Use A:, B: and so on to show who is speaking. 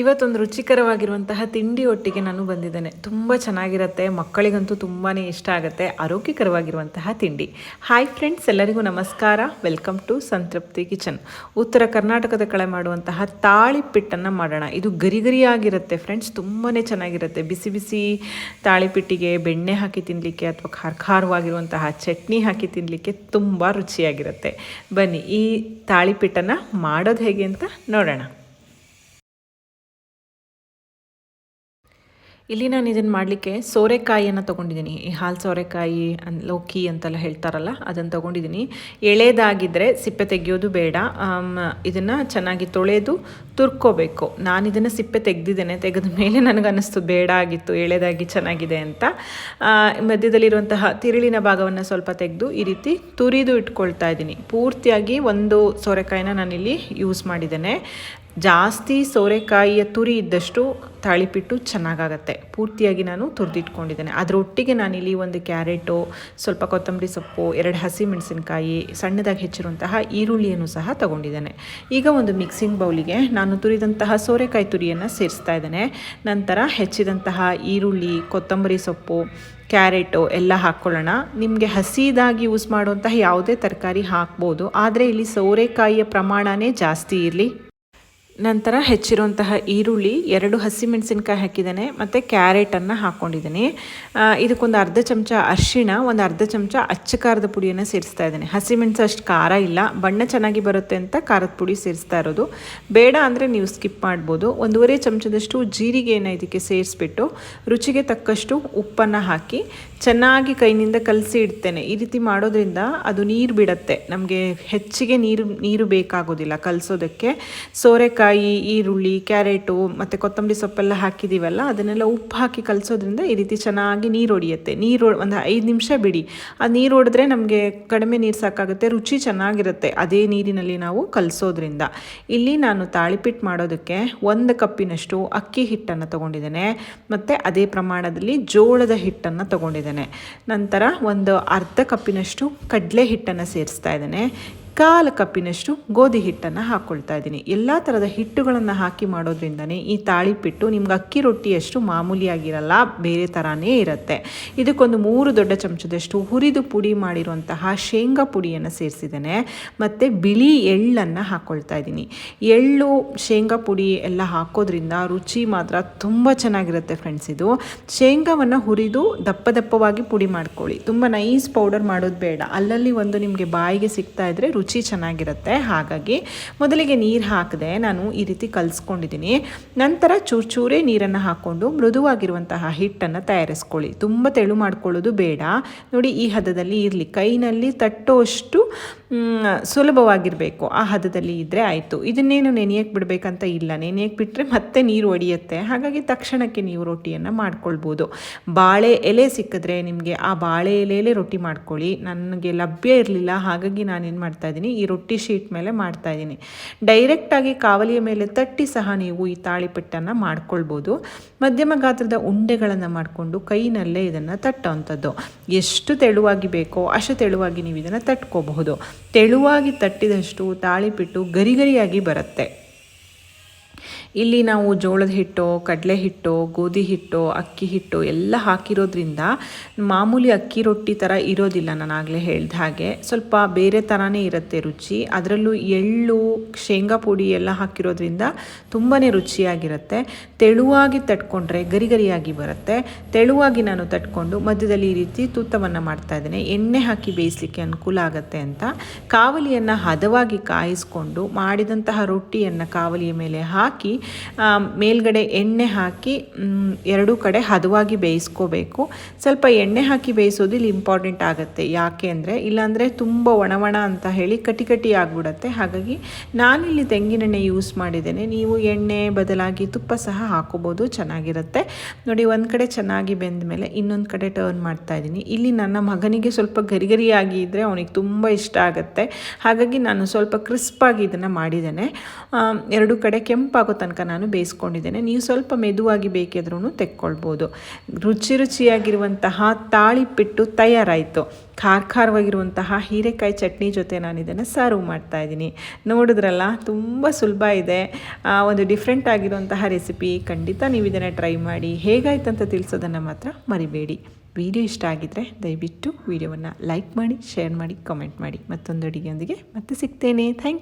A: ಇವತ್ತೊಂದು ರುಚಿಕರವಾಗಿರುವಂತಹ ತಿಂಡಿ ಒಟ್ಟಿಗೆ ನಾನು ಬಂದಿದ್ದೇನೆ. ತುಂಬ ಚೆನ್ನಾಗಿರುತ್ತೆ, ಮಕ್ಕಳಿಗಂತೂ ತುಂಬಾ ಇಷ್ಟ ಆಗುತ್ತೆ, ಆರೋಗ್ಯಕರವಾಗಿರುವಂತಹ ತಿಂಡಿ. ಹಾಯ್ ಫ್ರೆಂಡ್ಸ್ ಎಲ್ಲರಿಗೂ ನಮಸ್ಕಾರ. ವೆಲ್ಕಮ್ ಟು ಸಂತೃಪ್ತಿ ಕಿಚನ್ ಉತ್ತರ ಕರ್ನಾಟಕದ ಕಳೆ ಮಾಡುವಂತಹ ತಾಳಿಪಿಟ್ಟನ್ನು ಮಾಡೋಣ. ಇದು ಗರಿ ಗರಿಯಾಗಿರುತ್ತೆ ಫ್ರೆಂಡ್ಸ್ ತುಂಬಾ ಚೆನ್ನಾಗಿರುತ್ತೆ. ಬಿಸಿ ಬಿಸಿ ತಾಳಿಪಿಟ್ಟಿಗೆ ಬೆಣ್ಣೆ ಹಾಕಿ ತಿನ್ನಲಿಕ್ಕೆ ಅಥವಾ ಖಾರ ಖಾರವಾಗಿರುವಂತಹ ಚಟ್ನಿ ಹಾಕಿ ತಿನ್ನಲಿಕ್ಕೆ ತುಂಬ ರುಚಿಯಾಗಿರುತ್ತೆ. ಬನ್ನಿ, ಈ ತಾಳಿಪಿಟ್ಟನ್ನು ಮಾಡೋದು ಹೇಗೆ ಅಂತ ನೋಡೋಣ. ಇಲ್ಲಿ ನಾನು ಇದನ್ನು ಮಾಡಲಿಕ್ಕೆ ಸೋರೆಕಾಯಿಯನ್ನು ತೊಗೊಂಡಿದ್ದೀನಿ. ಈ ಹಾಲು ಸೋರೆಕಾಯಿ ಅನ್ ಲೋಕಿ ಅಂತೆಲ್ಲ ಹೇಳ್ತಾರಲ್ಲ ಅದನ್ನು ತೊಗೊಂಡಿದ್ದೀನಿ. ಎಳೆದಾಗಿದ್ದರೆ ಸಿಪ್ಪೆ ತೆಗೆಯೋದು ಬೇಡ. ಇದನ್ನು ಚೆನ್ನಾಗಿ ತೊಳೆದು ತುರ್ಕೋಬೇಕು. ನಾನು ಇದನ್ನು ಸಿಪ್ಪೆ ತೆಗೆದಿದ್ದೇನೆ, ತೆಗೆದ ಮೇಲೆ ನನಗನ್ನಿಸ್ತು ಬೇಡ ಆಗಿತ್ತು, ಎಳೆದಾಗಿ ಚೆನ್ನಾಗಿದೆ ಅಂತ. ಮಧ್ಯದಲ್ಲಿರುವಂತಹ ತಿರುಳಿನ ಭಾಗವನ್ನು ಸ್ವಲ್ಪ ತೆಗೆದು ಈ ರೀತಿ ತುರಿದು ಇಟ್ಕೊಳ್ತಾ ಇದ್ದೀನಿ. ಪೂರ್ತಿಯಾಗಿ ಒಂದು ಸೋರೆಕಾಯಿನ ನಾನಿಲ್ಲಿ ಯೂಸ್ ಮಾಡಿದ್ದೇನೆ. ಜಾಸ್ತಿ ಸೋರೆಕಾಯಿಯ ತುರಿ ಇದ್ದಷ್ಟು ತಾಳಿಪಿಟ್ಟು ಚೆನ್ನಾಗಾಗತ್ತೆ. ಪೂರ್ತಿಯಾಗಿ ನಾನು ತುರಿದಿಟ್ಕೊಂಡಿದ್ದೇನೆ. ಅದರೊಟ್ಟಿಗೆ ನಾನಿಲ್ಲಿ ಒಂದು ಕ್ಯಾರೆಟು, ಸ್ವಲ್ಪ ಕೊತ್ತಂಬರಿ ಸೊಪ್ಪು, ಎರಡು ಹಸಿ ಮೆಣಸಿನಕಾಯಿ, ಸಣ್ಣದಾಗಿ ಹೆಚ್ಚಿರುವಂತಹ ಈರುಳ್ಳಿಯನ್ನು ಸಹ ತಗೊಂಡಿದ್ದೇನೆ. ಈಗ ಒಂದು ಮಿಕ್ಸಿಂಗ್ ಬೌಲಿಗೆ ನಾನು ತುರಿದಂತಹ ಸೋರೆಕಾಯಿ ತುರಿಯನ್ನು ಸೇರಿಸ್ತಾ ಇದ್ದೇನೆ. ನಂತರ ಹೆಚ್ಚಿದಂತಹ ಈರುಳ್ಳಿ, ಕೊತ್ತಂಬರಿ ಸೊಪ್ಪು, ಕ್ಯಾರೆಟು ಎಲ್ಲ ಹಾಕ್ಕೊಳ್ಳೋಣ. ನಿಮಗೆ ಹಸಿದಾಗಿ ಯೂಸ್ ಮಾಡುವಂತಹ ಯಾವುದೇ ತರಕಾರಿ ಹಾಕ್ಬೋದು. ಆದರೆ ಇಲ್ಲಿ ಸೋರೆಕಾಯಿಯ ಪ್ರಮಾಣನೇ ಜಾಸ್ತಿ ಇರಲಿ. ನಂತರ ಹೆಚ್ಚಿರುವಂತಹ ಈರುಳ್ಳಿ, ಎರಡು ಹಸಿಮೆಣಸಿನ್ಕಾಯಿ ಹಾಕಿದ್ದೇನೆ, ಮತ್ತು ಕ್ಯಾರೆಟನ್ನು ಹಾಕ್ಕೊಂಡಿದ್ದೀನಿ ಇದಕ್ಕೊಂದು ಅರ್ಧ ಚಮಚ ಅರಿಶಿಣ, ಒಂದು ಅರ್ಧ ಚಮಚ ಅಚ್ಚ ಖಾರದ ಪುಡಿಯನ್ನು ಸೇರಿಸ್ತಾ ಇದ್ದೇನೆ. ಹಸಿಮೆಣಸು ಅಷ್ಟು ಖಾರ ಇಲ್ಲ, ಬಣ್ಣ ಚೆನ್ನಾಗಿ ಬರುತ್ತೆ ಅಂತ ಖಾರದ ಪುಡಿ ಸೇರಿಸ್ತಾ ಇರೋದು. ಬೇಡ ಅಂದರೆ ನೀವು ಸ್ಕಿಪ್ ಮಾಡ್ಬೋದು. ಒಂದೂವರೆ ಚಮಚದಷ್ಟು ಜೀರಿಗೆಯನ್ನು ಇದಕ್ಕೆ ಸೇರಿಸ್ಬಿಟ್ಟು ರುಚಿಗೆ ತಕ್ಕಷ್ಟು ಉಪ್ಪನ್ನು ಹಾಕಿ ಚೆನ್ನಾಗಿ ಕೈನಿಂದ ಕಲಸಿ ಇಡ್ತೇನೆ. ಈ ರೀತಿ ಮಾಡೋದ್ರಿಂದ ಅದು ನೀರು ಬಿಡುತ್ತೆ. ನಮಗೆ ಹೆಚ್ಚಿಗೆ ನೀರು ನೀರು ಬೇಕಾಗೋದಿಲ್ಲ ಕಲಸೋದಕ್ಕೆ. ಸೋರೆಕಾಯಿ ಈರುಳ್ಳಿ, ಕ್ಯಾರೆಟು ಮತ್ತು ಕೊತ್ತಂಬರಿ ಸೊಪ್ಪೆಲ್ಲ ಹಾಕಿದ್ದೀವಲ್ಲ ಅದನ್ನೆಲ್ಲ ಉಪ್ಪು ಹಾಕಿ ಕಲಸೋದ್ರಿಂದ ಈ ರೀತಿ ಚೆನ್ನಾಗಿ ನೀರು ಹೊಡಿಯುತ್ತೆ ನೀರು ಒಂದು ಐದು ನಿಮಿಷ ಬಿಡಿ. ಆ ನೀರು ಹೊಡೆದ್ರೆ ನಮಗೆ ಕಡಿಮೆ ನೀರು ಸಾಕಾಗುತ್ತೆ, ರುಚಿ ಚೆನ್ನಾಗಿರುತ್ತೆ ಅದೇ ನೀರಿನಲ್ಲಿ ನಾವು ಕಲಸೋದ್ರಿಂದ. ಇಲ್ಲಿ ನಾನು ತಾಳಿಪಿಟ್ಟು ಮಾಡೋದಕ್ಕೆ ಒಂದು ಕಪ್ಪಿನಷ್ಟು ಅಕ್ಕಿ ಹಿಟ್ಟನ್ನು ತೊಗೊಂಡಿದ್ದೇನೆ, ಮತ್ತು ಅದೇ ಪ್ರಮಾಣದಲ್ಲಿ ಜೋಳದ ಹಿಟ್ಟನ್ನು ತೊಗೊಂಡಿದ್ದೇನೆ. ನಂತರ ಒಂದು ಅರ್ಧ ಕಪ್ಪಿನಷ್ಟು ಕಡಲೆ ಹಿಟ್ಟನ್ನು ಸೇರಿಸ್ತಾ ಇದ್ದೇನೆ. ಕಾಲು ಕಪ್ಪಿನಷ್ಟು ಗೋಧಿ ಹಿಟ್ಟನ್ನು ಹಾಕ್ಕೊಳ್ತಾ ಇದ್ದೀನಿ. ಎಲ್ಲ ಥರದ ಹಿಟ್ಟುಗಳನ್ನು ಹಾಕಿ ಮಾಡೋದ್ರಿಂದನೇ ಈ ತಾಳಿಪಿಟ್ಟು ನಿಮ್ಗೆ ಅಕ್ಕಿ ರೊಟ್ಟಿಯಷ್ಟು ಮಾಮೂಲಿಯಾಗಿರಲ್ಲ, ಬೇರೆ ಥರನೇ ಇರುತ್ತೆ. ಇದಕ್ಕೊಂದು ಮೂರು ದೊಡ್ಡ ಚಮಚದಷ್ಟು ಹುರಿದು ಪುಡಿ ಮಾಡಿರುವಂತಹ ಶೇಂಗಾ ಪುಡಿಯನ್ನು ಸೇರಿಸಿದ್ದೇನೆ. ಮತ್ತು ಬಿಳಿ ಎಳ್ಳನ್ನು ಹಾಕ್ಕೊಳ್ತಾ ಇದ್ದೀನಿ. ಎಳ್ಳು, ಶೇಂಗಾ ಪುಡಿ ಎಲ್ಲ ಹಾಕೋದ್ರಿಂದ ರುಚಿ ಮಾತ್ರ ತುಂಬ ಚೆನ್ನಾಗಿರುತ್ತೆ ಫ್ರೆಂಡ್ಸ್ ಇದು. ಶೇಂಗಾವನ್ನು ಹುರಿದು ದಪ್ಪ ದಪ್ಪವಾಗಿ ಪುಡಿ ಮಾಡ್ಕೊಳ್ಳಿ. ತುಂಬ ನೈಸ್ ಪೌಡರ್ ಮಾಡೋದು ಬೇಡ. ಅಲ್ಲಲ್ಲಿ ಒಂದು ನಿಮಗೆ ಬಾಯಿಗೆ ಸಿಗ್ತಾ ಇದ್ರೆ ರುಚಿ ಚೆನ್ನಾಗಿರುತ್ತೆ. ಹಾಗಾಗಿ ಮೊದಲಿಗೆ ನೀರು ಹಾಕದೆ ನಾನು ಈ ರೀತಿ ಕಲಿಸ್ಕೊಂಡಿದ್ದೀನಿ ನಂತರ ಚೂರು ಚೂರೇ ನೀರನ್ನು ಹಾಕ್ಕೊಂಡು ಮೃದುವಾಗಿರುವಂತಹ ಹಿಟ್ಟನ್ನು ತಯಾರಿಸ್ಕೊಳ್ಳಿ. ತುಂಬ ತೆಳು ಮಾಡ್ಕೊಳ್ಳೋದು ಬೇಡ. ನೋಡಿ, ಈ ಹದದಲ್ಲಿ ಇರಲಿ. ಕೈನಲ್ಲಿ ತಟ್ಟೋಷ್ಟು ಸುಲಭವಾಗಿರಬೇಕು. ಆ ಹದದಲ್ಲಿ ಇದ್ದರೆ ಆಯಿತು. ಇದನ್ನೇನು ನೆನೆಯಕ್ಕೆ ಬಿಡಬೇಕಂತ ಇಲ್ಲ. ನೆನೆಯಕ್ಕೆ ಬಿಟ್ಟರೆ ಮತ್ತೆ ನೀರು ಒಡೆಯುತ್ತೆ. ಹಾಗಾಗಿ ತಕ್ಷಣಕ್ಕೆ ನೀವು ರೊಟ್ಟಿಯನ್ನು ಮಾಡ್ಕೊಳ್ಬೋದು. ಬಾಳೆ ಎಲೆ ಸಿಕ್ಕಿದ್ರೆ ನಿಮಗೆ ಆ ಬಾಳೆ ಎಲೆಯಲ್ಲೇ ರೊಟ್ಟಿ ಮಾಡ್ಕೊಳ್ಳಿ. ನನಗೆ ಲಭ್ಯ ಇರಲಿಲ್ಲ. ಹಾಗಾಗಿ ನಾನೇನು ಮಾಡ್ತಾ ಇದ್ದೀನಿ ಈ ರೊಟ್ಟಿ ಶೀಟ್ ಮೇಲೆ ಮಾಡ್ತಾ ಇದ್ದೀನಿ ಡೈರೆಕ್ಟಾಗಿ ಕಾವಲಿಯ ಮೇಲೆ ತಟ್ಟಿ ಸಹ ನೀವು ಈ ತಾಳಿಪಿಟ್ಟನ್ನು ಮಾಡ್ಕೊಳ್ಬೋದು. ಮಧ್ಯಮ ಗಾತ್ರದ ಉಂಡೆಗಳನ್ನು ಮಾಡಿಕೊಂಡು ಕೈನಲ್ಲೇ ಇದನ್ನು ತಟ್ಟೋವಂಥದ್ದು ಎಷ್ಟು ತೆಳುವಾಗಿ ಬೇಕೋ ಅಷ್ಟು ತೆಳುವಾಗಿ ನೀವು ಇದನ್ನು ತಟ್ಕೋಬಹುದು. ತೆಳುವಾಗಿ ತಟ್ಟಿದಷ್ಟು ತಾಳಿಪಿಟ್ಟು ಗರಿಗರಿಯಾಗಿ ಬರುತ್ತೆ. ಇಲ್ಲಿ ನಾವು ಜೋಳದ ಹಿಟ್ಟು, ಕಡಲೆ ಹಿಟ್ಟು, ಗೋಧಿ ಹಿಟ್ಟು, ಅಕ್ಕಿ ಹಿಟ್ಟು ಎಲ್ಲ ಹಾಕಿರೋದ್ರಿಂದ ಮಾಮೂಲಿ ಅಕ್ಕಿ ರೊಟ್ಟಿ ಥರ ಇರೋದಿಲ್ಲ ನಾನು ಆಗಲೇ ಹೇಳ್ದ ಹಾಗೆ. ಸ್ವಲ್ಪ ಬೇರೆ ಥರನೇ ಇರುತ್ತೆ ರುಚಿ. ಅದರಲ್ಲೂ ಎಳ್ಳು, ಶೇಂಗಾ ಪುಡಿ ಎಲ್ಲ ಹಾಕಿರೋದ್ರಿಂದ ತುಂಬಾ ರುಚಿಯಾಗಿರುತ್ತೆ. ತೆಳುವಾಗಿ ತಟ್ಕೊಂಡ್ರೆ ಗರಿ ಗರಿಯಾಗಿ ಬರುತ್ತೆ. ತೆಳುವಾಗಿ ನಾನು ತಟ್ಕೊಂಡು ಮಧ್ಯದಲ್ಲಿ ಈ ರೀತಿ ತೂತವನ್ನು ಮಾಡ್ತಾ ಇದ್ದೇನೆ. ಎಣ್ಣೆ ಹಾಕಿ ಬೇಯಿಸಲಿಕ್ಕೆ ಅನುಕೂಲ ಆಗುತ್ತೆ ಅಂತ. ಕಾವಲಿಯನ್ನು ಹದವಾಗಿ ಕಾಯಿಸ್ಕೊಂಡು ಮಾಡಿದಂತಹ ರೊಟ್ಟಿಯನ್ನು ಕಾವಲಿಯ ಮೇಲೆ ಹಾಕಿ ಆ, ಮೇಲ್ಗಡೆ ಎಣ್ಣೆ ಹಾಕಿ ಎರಡೂ ಕಡೆ ಹದವಾಗಿ ಬೇಯಿಸ್ಕೋಬೇಕು. ಸ್ವಲ್ಪ ಎಣ್ಣೆ ಹಾಕಿ ಬೇಯಿಸೋದು ಇಲ್ಲಿ ಇಂಪಾರ್ಟೆಂಟ್ ಆಗುತ್ತೆ. ಯಾಕೆ ಅಂದರೆ ಇಲ್ಲಾಂದರೆ ತುಂಬ ಒಣ ಒಣ ಅಂತ ಹೇಳಿ ಕಟಿ ಕಟಿ ಆಗಿಬಿಡುತ್ತೆ. ಹಾಗಾಗಿ ನಾನಿಲ್ಲಿ ತೆಂಗಿನೆಣ್ಣೆ ಯೂಸ್ ಮಾಡಿದ್ದೇನೆ. ನೀವು ಎಣ್ಣೆ ಬದಲಾಗಿ ತುಪ್ಪ ಸಹ ಹಾಕೋಬೋದು ಚೆನ್ನಾಗಿರುತ್ತೆ. ನೋಡಿ ಒಂದು ಕಡೆ ಚೆನ್ನಾಗಿ ಬೆಂದ ಮೇಲೆ ಇನ್ನೊಂದು ಕಡೆ ಟರ್ನ್ ಮಾಡ್ತಾ ಇದ್ದೀನಿ. ಇಲ್ಲಿ ನನ್ನ ಮಗನಿಗೆ ಸ್ವಲ್ಪ ಗರಿಗರಿಯಾಗಿ ಇದ್ದರೆ ಅವನಿಗೆ ತುಂಬ ಇಷ್ಟ ಆಗುತ್ತೆ. ಹಾಗಾಗಿ ನಾನು ಸ್ವಲ್ಪ ಕ್ರಿಸ್ಪಾಗಿ ಇದನ್ನು ಮಾಡಿದ್ದೇನೆ. ಎರಡು ಕಡೆ ಕೆಂಪಾಗೋ ತನಕ ತನಕ ನಾನು ಬೇಯಿಸ್ಕೊಂಡಿದ್ದೇನೆ. ನೀವು ಸ್ವಲ್ಪ ಮೆದುವಾಗಿ ಬೇಕಿದ್ರೂ ತೆಕ್ಕೊಳ್ಬೋದು. ರುಚಿ ರುಚಿಯಾಗಿರುವಂತಹ ತಾಳಿಪಿಟ್ಟು ತಯಾರಾಯಿತು. ಖಾರ ಖಾರವಾಗಿರುವಂತಹ ಹೀರೆಕಾಯಿ ಚಟ್ನಿ ಜೊತೆ ನಾನು ಇದನ್ನು ಸರ್ವ್ ಮಾಡ್ತಾ ಇದ್ದೀನಿ. ನೋಡಿದ್ರಲ್ಲ, ತುಂಬ ಸುಲಭ ಇದೆ. ಒಂದು ಡಿಫ್ರೆಂಟ್ ಆಗಿರುವಂತಹ ರೆಸಿಪಿ ಖಂಡಿತ ನೀವು ಇದನ್ನು ಟ್ರೈ ಮಾಡಿ. ಹೇಗಾಯ್ತು ಅಂತ ತಿಳಿಸೋದನ್ನು ಮಾತ್ರ ಮರಿಬೇಡಿ. ವಿಡಿಯೋ ಇಷ್ಟ ಆಗಿದ್ದರೆ ದಯವಿಟ್ಟು ವಿಡಿಯೋವನ್ನು ಲೈಕ್ ಮಾಡಿ ಶೇರ್ ಮಾಡಿ ಕಮೆಂಟ್ ಮಾಡಿ. ಮತ್ತೊಂದು ಅಡುಗೆಯೊಂದಿಗೆ ಮತ್ತೆ ಸಿಗ್ತೇನೆ. ಥ್ಯಾಂಕ್